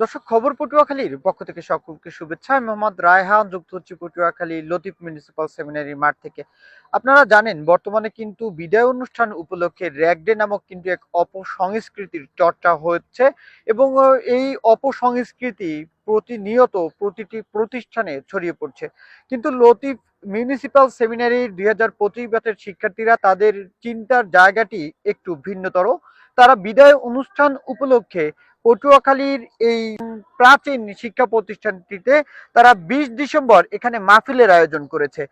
দর্শক, খবর পটুয়াখালীর পক্ষ থেকে সকলকে শুভেচ্ছা। আমি মোহাম্মদ রায়হান, যুক্ত হচ্ছি পটুয়াখালী লতিফ মিউনিসিপাল সেমিনারি মাঠ থেকে। আপনারা জানেন, বর্তমানে কিন্তু বিদায় অনুষ্ঠান উপলক্ষে র্যাক ডে নামক কিন্তু এক অপসংস্কৃতির চর্চা হচ্ছে এবং এই অপসংস্কৃতি প্রতিনিয়ত প্রতিটি প্রতিষ্ঠানে ছড়িয়ে পড়ছে। কিন্তু লতিফ মিউনিসিপাল সেমিনারির দুই হাজার পঁচিশ ব্যাচের শিক্ষার্থীরা তাদের চিন্তার জায়গাটি একটু ভিন্নতর। তারা বিদায় অনুষ্ঠান উপলক্ষে পটুয়াখালীর এই প্রাচীন শিক্ষা প্রতিষ্ঠানটিতে তারা বিশ ডিসেম্বর এখানে মাহফিলের আয়োজন করেছে।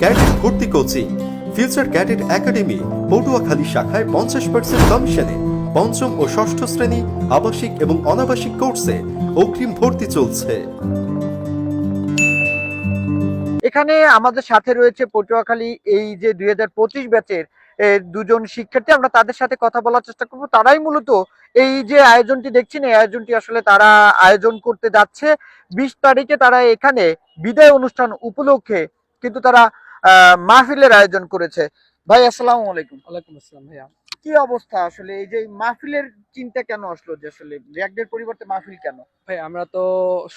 ক্যাডেট ভর্তি coaching future cadet academy Patuakhali শাখায় পঞ্চাশ পার্সেন্ট কমিশনে পঞ্চম ও ষষ্ঠ শ্রেণি আবাসিক এবং অনাবাসিক কোর্সে অগ্রিম ভর্তি চলছে। এখানে আমাদের সাথে রয়েছে পটুয়াখালী এই যে দুই হাজার পঁচিশ ব্যাচের দুজন শিক্ষার্থী আমরা তাদের সাথে কথা বলার চেষ্টা করব। তারাই মূলত এই যে আয়োজনটি দেখছেন এই আয়োজনটি আসলে তারা আয়োজন করতে যাচ্ছে। বিশ তারিখে তারা এখানে বিদায় অনুষ্ঠান উপলক্ষে কিন্তু তারা মাহফিলের আয়োজন করেছে। ভাই আসসালামু আলাইকুম। ওয়ালাইকুম আসসালাম ভাইয়া। কি অবস্থা? আসলে এই যে মাহফিলের চিন্তা কেন আসলো? যে আসলে র্যাকডের পরিবর্তে মাহফিল কেন? ভাই আমরা তো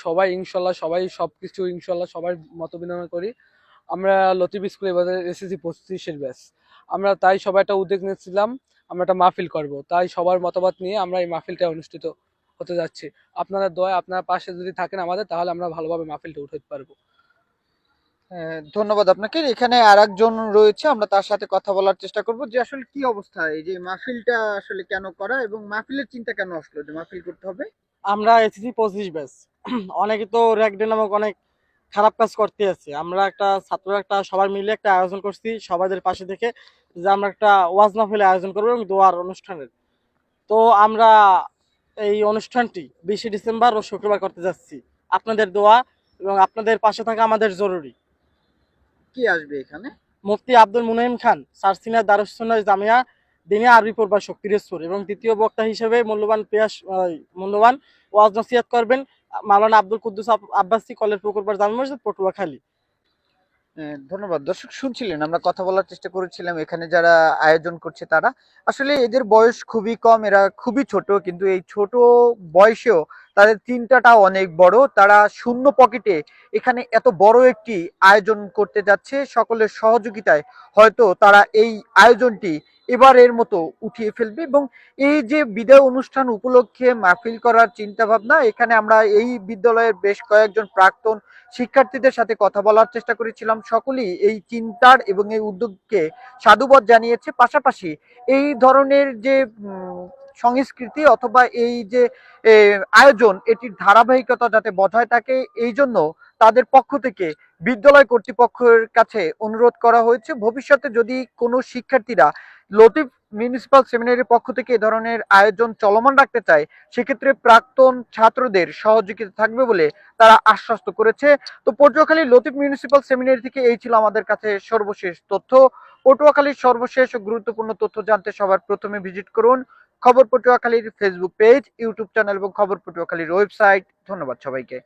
সবাই ইনশাল্লাহ সবাই সবকিছু ইনশাল্লাহ সবার মত বিনিময় করি। আমরা লতিফ স্কুল এবার এসএসসি পঁচিশের ব্যাস। আমরা তাই সবাই একটা উদ্যোগ নিয়েছিলাম আমরা একটা মাহফিল করব। তাই সবার মতামত নিয়ে আমরা এই মাহফিলটা অনুষ্ঠিত হতে যাচ্ছি। আপনারা দয়া আপনার পাশে যদি থাকেন আমাদের তাহলে আমরা ভালোভাবে মাহফিলটা উঠাতে পারব। আহ, ধন্যবাদ আপনাকে। এখানে আর একজন রয়েছে আমরা তার সাথে কথা বলার চেষ্টা করব যে আসলে কি অবস্থা এই যে মাহফিলটা আসলে কেন করা এবং মাহফিলের চিন্তা কেন আসলো যে মাহফিল করতে হবে? আমরা এসেছি পঁচিশ ব্যাচ অনেকে তো র্যাক ডে নামক অনেক খারাপ কাজ করতে আছে। আমরা একটা ছাত্র একটা সবাই মিলে একটা আয়োজন করছি সবাইদের পাশে থেকে যে আমরা একটা ওয়াজ মাহফিল আয়োজন করব এবং দোয়ার অনুষ্ঠানের। তো আমরা এই অনুষ্ঠানটি বিশে ডিসেম্বর ও শুক্রবার করতে যাচ্ছি। আপনাদের দোয়া এবং আপনাদের পাশে থাকা আমাদের জরুরি। কি আসবে এখানে? মুফতি আব্দুল মুনাইম খান স্যার সিনিয়র দারুসুন্নাহ জামিয়া দিনে আরবি পড়বা শক্তিরেশ্বর এবং তৃতীয় বক্তা হিসেবে মূল্যবান পেয়াস মূল্যবান ওয়াজ নসিহাত করবেন। মাওলানা আব্দুল কুদ্দুস আব্বাসী কলের পুকুরপাড় জামে মসজিদ, পটুয়াখালী। ধন্যবাদ। দর্শক, শুনছিলেন, আমরা কথা বলার চেষ্টা করেছিলাম, এখানে যারা আয়োজন করছে তারা। আসলে এদের বয়স খুবই কম, এরা খুবই ছোট, কিন্তু এই ছোট বয়সেও তাদের চিন্তাটা অনেক বড়। তারা শূন্য পকেটে এখানে এত বড় একটি আয়োজন করতে যাচ্ছে। সকলের সহযোগিতায় হয়তো তারা এই আয়োজনটি এবারের মতো উঠিয়ে ফেলবে এবং এই যে বিদায় অনুষ্ঠান উপলক্ষে মাহফিল করার চিন্তা ভাবনা এখানে আমরা এই বিদ্যালয়ের বেশ কয়েকজন প্রাক্তন শিক্ষার্থীদের সাথে কথা বলার চেষ্টা করেছিলাম। সকলেই এই চিন্তার এবং এই উদ্যোগকে সাধুবাদ জানিয়েছে। পাশাপাশি এই ধরনের যে সংস্কৃতি অথবা এই যে আয়োজন, এটির ধারাবাহিকতা যাতে বজায় থাকে, এই জন্য তাদের পক্ষ থেকে বিদ্যালয় কর্তৃপক্ষের কাছে অনুরোধ করা হয়েছে। ভবিষ্যতে যদি কোনো শিক্ষার্থীরা লতিফ মিউনিসিপাল সেমিনারির পক্ষ থেকে এ ধরনের আয়োজন চলমান রাখতে চায়, সেক্ষেত্রে প্রাক্তন ছাত্রদের সহযোগিতা থাকবে বলে তারা আশ্বস্ত করেছে। তো পটুয়াখালী লতিফ মিউনিসিপাল সেমিনারি থেকে এই ছিল আমাদের কাছে সর্বশেষ তথ্য। পটুয়াখালীর সর্বশেষ ও গুরুত্বপূর্ণ তথ্য জানতে সবার প্রথমে ভিজিট করুন খবর পটুয়াখালীর ফেসবুক পেজ, ইউটিউব চ্যানেল এবং খবর পটুয়াখালীর ওয়েবসাইট। ধন্যবাদ সবাইকে।